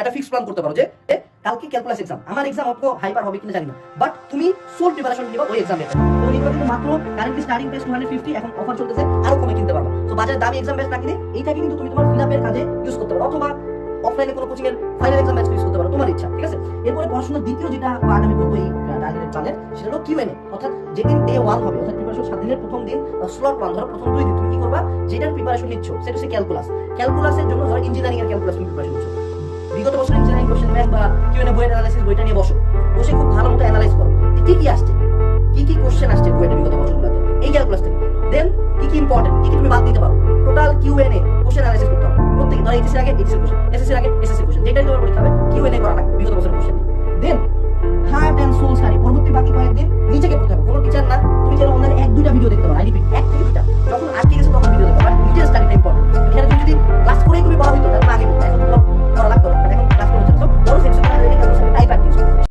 একটা fix plan করতে পারো যে কালকে ক্যালকুলাস এক্সাম আমার এক্সাম অত হাইপার হবে কিনা জানি না। বাট তুমি সোল প্রিপারেশন নিবা ওই এক্সাম এইগুলো কিন্তু মাত্র কারেন্টলি স্টার্টিং প্রাইস 250 এখন অফার চলতেছে, আরও কমে কিনতে পারবা। তো বাজারে দামি এক্সাম ব্যাচ না কিনে, এইটাকে কিন্তু তুমি তোমার ফিল কাজে ইউজ করতে পারো। অথবা অফলাইনে কোনো কোচিং এর ফাইনাল এক্সাম ব্যাচ ইউজ করতে পারো, তোমার ইচ্ছা, ঠিক আছে? এরপরে পড়াশোনার দ্বিতীয় যেটা পার্ট আমি বলব এই টার্গেটেড প্ল্যানের সেটা হলো কিউএনএ অর্থাৎ যেদিন ডে ওয়ান হবে, অর্থাৎ প্রিপারেশন সাত দিনের প্রথম দিন স্লট ওয়ান ধরো প্রথম দুই দিন, তুমি কি করবা? যেটার প্রিপারেশন নিচ্ছ, সেটা হচ্ছে ক্যালকুলাস ক্যালকুলাসের জন্য ধরো ইঞ্জিনিয়ারিং এর ক্যালকুলাস তুমি প্রিপারেশন নিচ্ছ। বিগত বছর ইঞ্জিনিয়ারিং কোশ্চেন ব্যাংক বা কিউএনএ বইয়ের অ্যানালাইসিস বইটা নিয়ে বসো। বসে খুব ভালো মতো অ্যানালাইজ করো। কি কি আসছে? কি কি কোশ্চেন আসছে বইটা বিগত বছরগুলোতে? এই ক্যালকুলাস থেকে। দেন কি কি ইম্পর্টেন্ট কি কি তুমি বাদ দিতে পারো? টোটাল কিউএনএ কোশ্চেন অ্যানালাইসিস করতে হবে। প্রত্যেক, ধরো এইচএসসি আগে এইচএসসি কোশ্চেন এসএসসি আগে এসএসসি কোশ্চেন যেটাই তোমার পরীক্ষা হবে কিউএনএ করা লাগবে বিগত বছরের কোশ্চেন